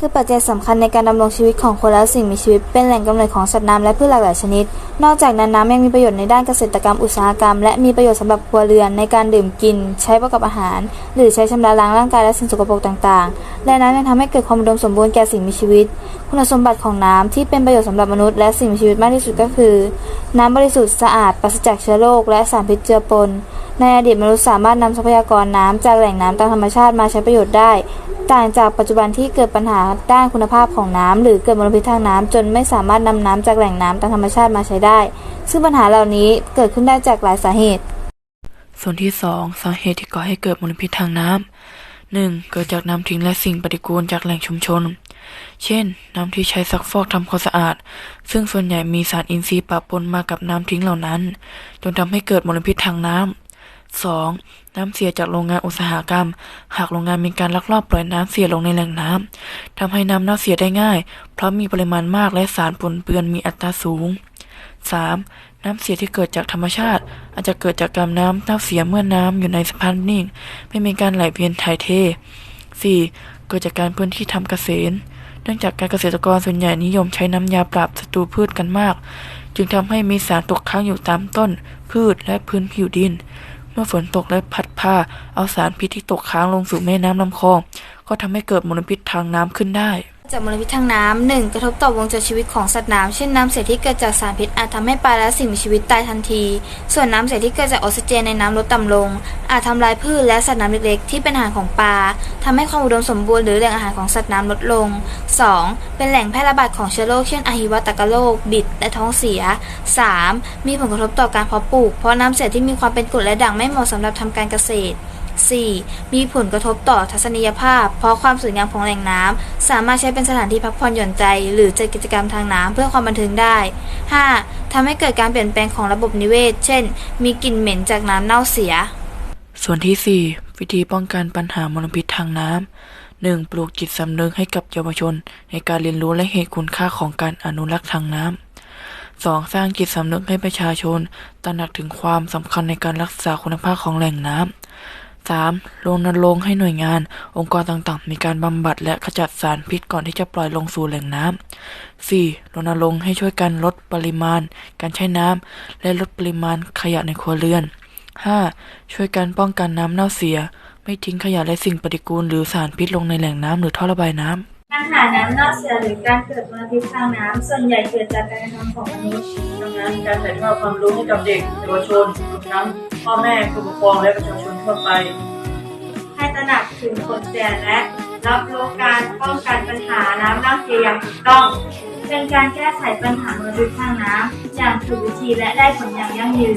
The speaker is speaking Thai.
คือปัจจัยสำคัญในการดำรงชีวิตของคนและสิ่งมีชีวิต เป็นแหล่งกำเนิดของสัตว์น้ำและพืชหลากหลายชนิด นอกจากนั้นน้ำยังมีประโยชน์ในด้านเกษตรกรรมอุตสาหกรรม และมีประโยชน์สำหรับครัวเรือนในการดื่มกิน ใช้ประกอบอาหาร หรือใช้ชำระล้างร่างกายและสิ่งสกปรกต่างๆ และน้ำยังทำให้เกิดความอุดมสมบูรณ์แก่สิ่งมีชีวิต คุณสมบัติของน้ำที่เป็นประโยชน์สำหรับมนุษย์และสิ่งมีชีวิตมากที่สุดก็คือ น้ำบริสุทธิ์สะอาดปราศจากเชื้อโรคและสารพิษเจือปนในอดีตมนุษย์สามารถนำทรัพยากรน้ำจากแหล่งน้ำตามธรรมชาติมาใช้ประโยชน์ได้ ต่างจากปัจจุบันที่เกิดปัญหาด้านคุณภาพของน้ำหรือเกิดมลพิษทางน้ำจนไม่สามารถนำน้ำจากแหล่งน้ำตามธรรมชาติมาใช้ได้ ซึ่งปัญหาเหล่านี้เกิดขึ้นได้จากหลายสาเหตุ ส่วนที่ 2 สาเหตุที่ก่อให้เกิดมลพิษทางน้ำ 1. เกิดจากน้ำทิ้งและสิ่งปฏิกูลจากแหล่งชุมชน เช่น น้ำที่ใช้ซักฟอกทำความสะอาด ซึ่งส่วนใหญ่มีสารอินทรีย์ปะปนมากับน้ำทิ้งเหล่านั้น จนทำให้เกิดมลพิษทางน้ำ 2. น้ำเสียจากโรงงานอุตสาหกรรม หากโรงงานมีการลักลอบปล่อยน้ำเสียลงในแหล่งน้ำทำให้น้ำเน่าเสียได้ง่าย เพราะมีปริมาณมากและสารปนเปื้อนมีอัตราสูง 3. น้ำเสียที่เกิดจากธรรมชาติ อาจจะเกิดจากการน้ำเน่าเสียเมื่อน้ำอยู่ในสภาพนิ่ง ไม่มีการไหลเวียนถ่ายเท 4. เกิดจากการพื้นที่ทำเกษตร เนื่องจากการเกษตรกรส่วนใหญ่นิยมใช้น้ำยาปราบศัตรูพืชกันมาก จึงทำให้มีสารตกค้างอยู่ตามต้น พืชและพื้นผิวดิน มื่อฝนตกและพัดพาเอาสารพิษที่ตกค้างลงสู่แม่น้ำลำคลอง ก็ทำให้เกิดมลพิษทางน้ำขึ้นได้ จากมลพิษทางน้ำหนึ่งกระทบต่อวงจรชีวิตของสัตว์น้ำเช่นน้ำเสียที่เกิดจากสารพิษอาจทำให้ปลาและสิ่งมีชีวิตตายทันที ส่วนน้ำเสียที่เกิดจากออกซิเจนในน้ำลดต่ำลง อาจทำลายพืชและสัตว์น้ำเล็กๆ ที่เป็นอาหารของปลาทำให้ความอุดมสมบูรณ์หรือแหล่งอาหารของสัตว์น้ำลดลง 2. เป็นแหล่งแพร่ระบาดของเชื้อโรคเช่นอะฮิวาตกโรคบิด และท้องเสีย 3. มีผลกระทบต่อการเพาะปลูก เพราะน้ำเสียที่มีความเป็นกรดและด่างไม่เหมาะสำหรับทำการเกษตร 4. มีผลกระทบต่อทัศนียภาพ เพราะความสวยงามของแหล่งน้ำสามารถใช้เป็นสถานที่พักผ่อนหย่อนใจ หรือจัดกิจกรรมทางน้ำเพื่อความบันเทิงได้ 5. ทำให้เกิดการเปลี่ยนแปลงของระบบนิเวศ เช่น มีกลิ่นเหม็นจากน้ำเน่าเสีย ส่วนที่ 4 วิธีป้องกันปัญหามลพิษทางน้ำ 1. ปลูกจิตสำนึกให้กับเยาวชน ในการเรียนรู้และเห็นคุณค่าของการอนุรักษ์ทางน้ำ 2. สร้างจิตสำนึกให้ประชาชนตระหนักถึงความสำคัญในการรักษาคุณภาพของแหล่งน้ำ 3. รณรงค์ให้หน่วยงาน องค์กรต่างๆ มีการบำบัดและขจัดสารพิษก่อนที่จะปล่อยลงสู่แหล่งน้ำ 4. รณรงค์ให้ช่วยกันลดปริมาณ การใช้น้ำและลดปริมาณขยะในครัวเรือน 5. ช่วยกันป้องกันน้ำเน่าเสีย ไม่ทิ้งขยะและสิ่งปฏิกูลหรือสารพิษลงในแหล่งน้ำหรือท่อระบายน้ำปัญหาน้ำเน่าเสียหรือการเกิดมลพิษทางน้ำส่วนใหญ่เกิดจากการกระทำของมนุษย์ดังนั้นการถ่ายทอดความรู้ให้กับเด็กเยาวชนรวมทั้งพ่อแม่ผู้ปกครองและประชาชน ทั่วไป ให้ตระหนักถึงผลเสียและรับรู้การป้องกันปัญหาน้ำเน่าเสียอย่างถูกต้อง เป็นการแก้ไขปัญหามลพิษทางน้ำอย่างถูกวิธีและได้ผลอย่างยั่งยืน